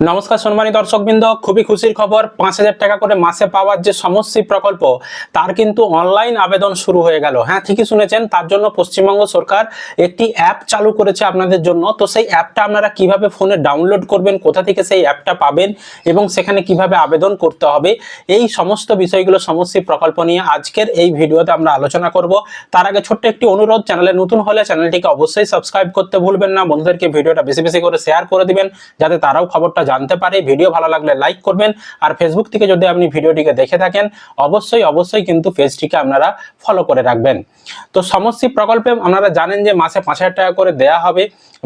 নমস্কার সম্মানী দর্শকবৃন্দ, খুবই খুশির খবর। পাঁচ হাজার টাকা করে মাসে পাওয়ার যে সমষ্টি প্রকল্প, তার কিন্তু অনলাইন আবেদন শুরু হয়ে গেল। হ্যাঁ ঠিকই শুনেছেন, তার জন্য পশ্চিমবঙ্গ সরকার একটি অ্যাপ চালু করেছে আপনাদের জন্য। তো সেই অ্যাপটা আপনারা কীভাবে ফোনে ডাউনলোড করবেন, কোথা থেকে সেই অ্যাপটা পাবেন এবং সেখানে কীভাবে আবেদন করতে হবে, এই সমস্ত বিষয়গুলো, সমষ্টি প্রকল্প নিয়ে আজকের এই ভিডিওতে আমরা আলোচনা করব। তার আগে ছোট্ট একটি অনুরোধ, চ্যানেলে নতুন হলে চ্যানেলটিকে অবশ্যই সাবস্ক্রাইব করতে ভুলবেন না। বন্ধুদেরকে ভিডিওটা বেশি বেশি করে শেয়ার করে দিবেন, যাতে তারাও খবরটা জানতে পারে, ভিডিও ভালো লাগলে লাইক করবেন। আর ফেসবুক থেকে যদি আপনি ভিডিওটিকে দেখে থাকেন, অবশ্যই অবশ্যই কিন্তু পেজটিকে আপনারা ফলো করে রাখবেন। তো সমষ্টি প্রকল্পে আপনারা জানেন যে মাসে পাঁচ হাজার টাকা করে দেয়া হবে,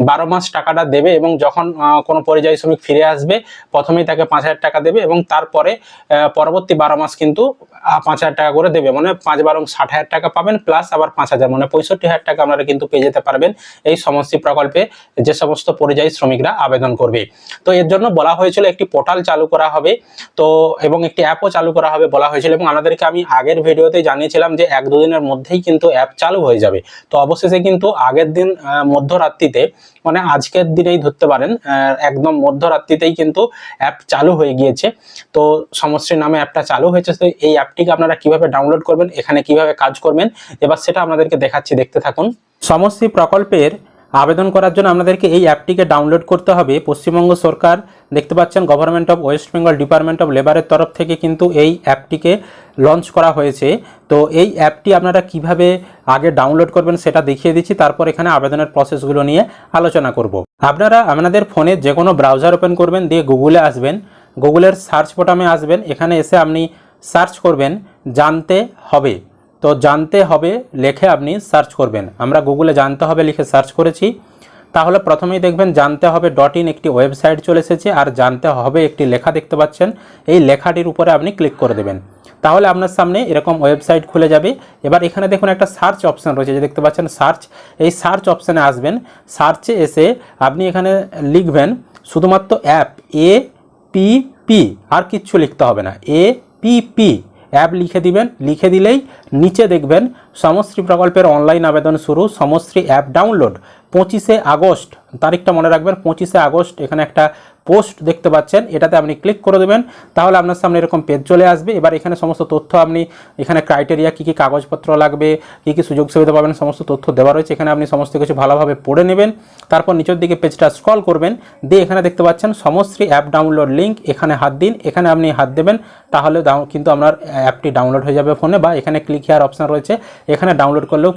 বারো মাস টাকাটা দেবে এবং যখন কোনো পরিযায়ী শ্রমিক ফিরে আসবে, প্রথমেই তাকে পাঁচ হাজার টাকা দেবে এবং তারপরে পরবর্তী বারো মাস কিন্তু পাঁচ হাজার টাকা করে দেবে। মানে পাঁচ বারো ষাট হাজার টাকা পাবেন প্লাস আবার পাঁচ হাজার মানে পঁয়ষট্টি হাজার টাকা আপনারা কিন্তু পেয়ে যেতে পারবেন এই সমষ্টি প্রকল্পে যে সমস্ত পরিযায়ী শ্রমিকরা আবেদন করবে। তো এর জন্য বলা হয়েছিল, একটি পোর্টাল চালু করা হবে। তো, এবং একটি অ্যাপও চালু করা হবে বলা হয়েছিল। এবং আপনাদেরকে আমি আগের ভিডিওতে জানিয়েছিলাম যে এক দুদিনের মধ্যেই কিন্তু অ্যাপ চালু হয়ে যাবে। তো, অবশেষে কিন্তু আগের দিন মধ্যরাত্রিতে মানে আজকের দিনেই ধরতে পারেন একদম মধ্যরাত্রিতেই কিন্তু অ্যাপ চালু হয়ে গিয়েছে। তো, সমশ্রী নামে অ্যাপটা চালু হয়েছে। তো, এই অ্যাপটিকে আপনারা কীভাবে ডাউনলোড করবেন, এখানে কীভাবে কাজ করবেন, এবার সেটা আপনাদেরকে দেখাচ্ছি। দেখতে থাকুন। সমষ্টি প্রকল্পের আবেদন করার জন্য আপনাদেরকে এই অ্যাপটিকে ডাউনলোড করতে হবে। পশ্চিমবঙ্গ সরকার, দেখতে পাচ্ছেন government of West Bengal department of লেবারের তরফ থেকে কিন্তু এই অ্যাপটিকে লঞ্চ করা হয়েছে। তো এই অ্যাপটি আপনারা কীভাবে আগে ডাউনলোড করবেন সেটা দেখিয়ে দিচ্ছি, তারপর এখানে আবেদনের প্রসেসগুলো নিয়ে আলোচনা করব। আপনারা আপনাদের ফোনে যে কোনো ব্রাউজার ওপেন করবেন, দিয়ে গুগলে আসবেন। গুগলের সার্চ বোটামে আসবেন, এখানে এসে আপনি সার্চ করবেন, জানতে হবে। তো জানতে হবে, লেখে আপনি সার্চ করবেন। আমরা গুগলে জানতে হবে, লিখে সার্চ করেছি। তাহলে প্রথমেই দেখবেন জানতে হবে ডট ইন একটি ওয়েবসাইট চলে এসেছে আর জানতে হবে একটি লেখা দেখতে পাচ্ছেন। এই লেখাটির উপরে আপনি ক্লিক করে দেবেন। তাহলে আপনার সামনে এরকম ওয়েবসাইট খুলে যাবে। এবার এখানে দেখুন একটা সার্চ অপশান রয়েছে, যে দেখতে পাচ্ছেন সার্চ এই সার্চ অপশানে আসবেন। সার্চে এসে আপনি এখানে লিখবেন শুধুমাত্র অ্যাপ এ পি পি আর কিচ্ছু লিখতে হবে না। এ পি পি অ্যাপ লিখে দিবেন, লিখে দিলেই নিচে দেখবেন সমশ্রী প্রকল্পের অনলাইন আবেদন শুরু সমশ্রী অ্যাপ ডাউনলোড পঁচিশে আগস্ট, তারিখটা মনে রাখবেন, পঁচিশে আগস্ট, এখানে একটা পোস্ট দেখতে পাচ্ছেন, এটাতে আপনি ক্লিক করে দেবেন, তাহলে আপনার সামনে এরকম পেজ চলে আসবে। এবার এখানে সমস্ত তথ্য আপনি, এখানে ক্রাইটেরিয়া কী কী কাগজপত্র লাগবে, কী কী সুযোগ সুবিধা পাবেন, সমস্ত তথ্য দেওয়া রয়েছে। এখানে আপনি সমস্ত কিছু ভালোভাবে পড়ে নেবেন, তারপর নিচের দিকে পেজটা স্ক্রল করবেন, দিয়ে এখানে দেখতে পাচ্ছেন সমশ্রী অ্যাপ ডাউনলোড লিঙ্ক এখানে হাত দিন, এখানে আপনি হাত দেবেন, তাহলে কিন্তু আপনার অ্যাপটি ডাউনলোড হয়ে যাবে ফোনে বা এখানে ক্লিক হেয়ার অপশন রয়েছে, এখানে ডাউনলোড করলেও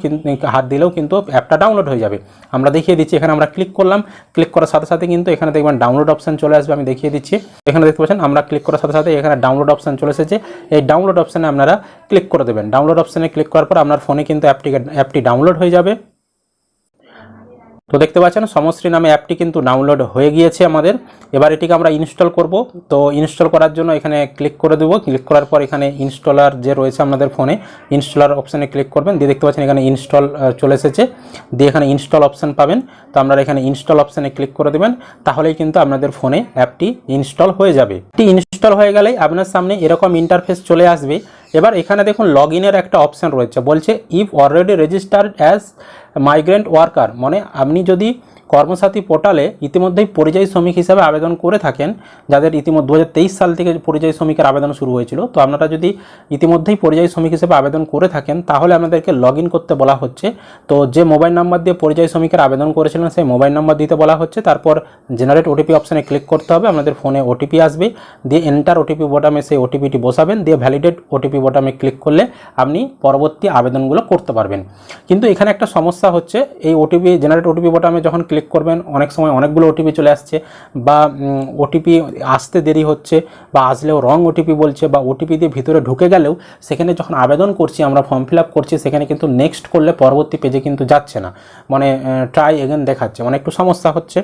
হাত দিলেও কিন্তু অ্যাপটা ডাউনলোড হয়ে যাবে। আমরা দেখিয়ে দিচ্ছি, এখানে আমরা ক্লিক করলাম ক্লিক করার সাথে সাথে কিন্তু এখানে দেখবেন ডাউনলোড অপশন চলে আসবে, আমি দেখিয়ে দিচ্ছি। এখানে দেখতে পাচ্ছেন, আমরা ক্লিক করার সাথে সাথে এখানে ডাউনলোড অপশান চলে এসেছে। এই ডাউনলোড অপশানে আপনারা ক্লিক করে দেবেন। ডাউনলোড অপশানে ক্লিক করার পর আপনার ফোনে কিন্তু অ্যাপটিকে অ্যাপটি ডাউনলোড হয়ে যাবে। তো দেখতে পাচ্ছেন, সমশ্রী নামে অ্যাপটি কিন্তু ডাউনলোড হয়ে গিয়েছে আমাদের। এবার এটিকে আমরা ইনস্টল করব। তো ইনস্টল করার জন্য এখানে ক্লিক করে দেবো। ক্লিক করার পর এখানে ইনস্টলার যে রয়েছে আপনাদের ফোনে ইনস্টলার অপশানে ক্লিক করবেন। দিয়ে দেখতে পাচ্ছেন এখানে ইনস্টল চলে এসেছে। দিয়ে এখানে ইনস্টল অপশান পাবেন। তো আপনারা এখানে ইনস্টল অপশানে ক্লিক করে দেবেন। তাহলেই কিন্তু আপনাদের ফোনে অ্যাপটি ইনস্টল হয়ে যাবে। এটি ইনস্টল হয়ে গেলেই আপনার সামনে এরকম ইন্টারফেস চলে আসবে। এবার এখানে দেখুন লগ ইনের একটা অপশান রয়েছে। বলছে if already registered as migrant worker মানে আপনি যদি কর্মসাথী পোর্টালে ইতিমধ্যেই পরিযায়ী শ্রমিক হিসাবে আবেদন করে থাকেন, যাদের ইতিমধ্যে দু হাজার তেইশ সাল থেকে পরিযায়ী শ্রমিকের আবেদন শুরু হয়েছিল। তো আপনারা যদি ইতিমধ্যেই পরিযায়ী শ্রমিক হিসেবে আবেদন করে থাকেন, তাহলে আপনাদেরকে লগ করতে বলা হচ্ছে। তো যে মোবাইল নাম্বার দিয়ে পরিযায়ী শ্রমিকের আবেদন করেছিলেন, সেই মোবাইল নাম্বার দিতে বলা হচ্ছে। তারপর জেনারেট ওটিপি অপশানে ক্লিক করতে হবে, আপনাদের ফোনে ওটিপি আসবে। দিয়ে এন্টার ওটিপি বোটামে সেই ওটিপিটি বসাবেন। দিয়ে ভ্যালিডেট ওটিপি বোটামে ক্লিক করলে আপনি পরবর্তী আবেদনগুলো করতে পারবেন। কিন্তু এখানে একটা সমস্যা হচ্ছে, এই ওটিপি, জেনারেট ওটিপি বোটামে যখন ক্লিক করবেন, অনেক সময় অনেকগুলো ওটিপি চলে আসছে বা ওটিপি আসতে দেরি হচ্ছে বা আসলেও রং ওটিপি বলছে বা ওটিপি দিয়ে ভিতরে ঢুকে গেলেও সেখানে যখন আবেদন করছি, আমরা ফর্ম ফিল করছি, সেখানে কিন্তু নেক্সট করলে পরবর্তী পেজে কিন্তু যাচ্ছে না। মানে ট্রাই এগেন দেখাচ্ছে মানে একটু সমস্যা হচ্ছে।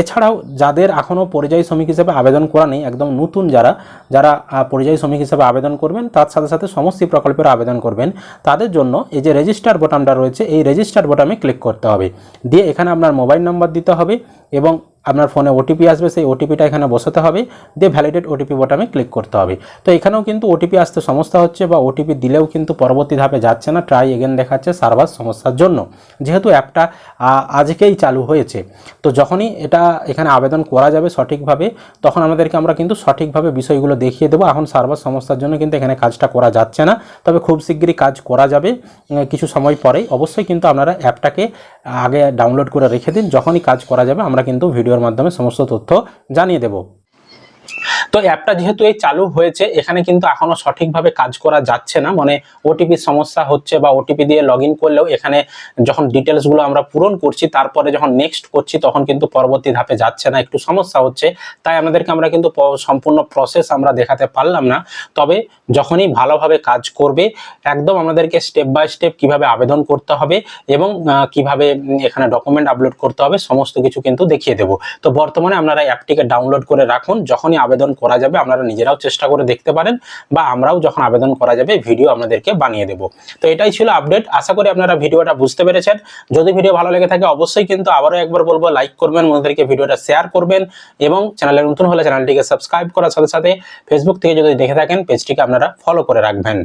এছাড়াও যাদের এখনও পরিযায়ী শ্রমিক হিসেবে আবেদন করা নেই, একদম নতুন যারা যারা পরিযায়ী শ্রমিক হিসেবে আবেদন করবেন, তার সাথে সাথে সমস্ত প্রকল্পের আবেদন করবেন। তাদের জন্য এই যে রেজিস্টার বোতামটা রয়েছে, এই রেজিস্টার বোতামে ক্লিক করতে হবে। দিয়ে এখানে আপনার মোবাইল নাম্বার দিতে হবে এবং আপনার ফোনে ওটিপি আসবে, সেই ওটিপিটা এখানে বসাতে হবে, দিয়ে ভ্যালিডেট ওটিপি বটামে ক্লিক করতে হবে। তো এখানেও কিন্তু ওটিপি আসতে সমস্যা হচ্ছে বা ওটিপি দিলেও কিন্তু পরবর্তী ধাপে যাচ্ছে না ট্রাই এগেন দেখাচ্ছে সার্ভার সমস্যার জন্য। যেহেতু অ্যাপটা আজকেই চালু হয়েছে, তো যখনই এটা এখানে আবেদন করা যাবে সঠিকভাবে, তখন আমাদেরকে আমরা কিন্তু সঠিকভাবে বিষয়গুলো দেখিয়ে দেবো। এখন সার্ভার সমস্যার জন্য কিন্তু এখানে কাজটা করা যাচ্ছে না, তবে খুব শিগগিরই কাজ করা যাবে কিছু সময় পরেই। অবশ্যই কিন্তু আপনারা অ্যাপটাকে আগে ডাউনলোড করে রেখে দিন, যখনই কাজ করা যাবে, আমরা কিন্তু ভিডিওর মাধ্যমে সমস্ত তথ্য জানিয়ে দেবো। তো অ্যাপটা যেহেতু এই চালু হয়েছে, এখানে কিন্তু এখনও সঠিকভাবে কাজ করা যাচ্ছে না। মানে ওটিপির সমস্যা হচ্ছে বা ওটিপি দিয়ে লগ করলেও এখানে যখন ডিটেলসগুলো আমরা পূরণ করছি, তারপরে যখন নেক্সট করছি, তখন কিন্তু পরবর্তী ধাপে যাচ্ছে না, একটু সমস্যা হচ্ছে। তাই আমাদেরকে আমরা কিন্তু সম্পূর্ণ প্রসেস আমরা দেখাতে পারলাম না। তবে যখনই ভালোভাবে কাজ করবে, একদম আমাদেরকে স্টেপ বাই স্টেপ কীভাবে আবেদন করতে হবে এবং কীভাবে এখানে ডকুমেন্ট আপলোড করতে হবে, সমস্ত কিছু কিন্তু দেখিয়ে দেবো। তো বর্তমানে আপনারা অ্যাপটিকে ডাউনলোড করে রাখুন। যখনই আবেদন করা যাবে, আপনারা নিজেরাও চেষ্টা করে দেখতে পারেন বা আমরাও যখন আবেদন করা যাবে ভিডিও আপনাদেরকে বানিয়ে দেবো। তো এটাই ছিল আপডেট আশা করি আপনারা ভিডিওটা বুঝতে পেরেছেন। যদি ভিডিও ভালো লেগে থাকে, অবশ্যই কিন্তু আবারও একবার বলব লাইক করবেন বন্ধুদেরকে ভিডিওটা শেয়ার করবেন এবং চ্যানেলে নতুন হলে চ্যানেলটিকে সাবস্ক্রাইব করার সাথে সাথে ফেসবুক থেকে যদি দেখে থাকেন পেজটিকে আপনারা ফলো করে রাখবেন।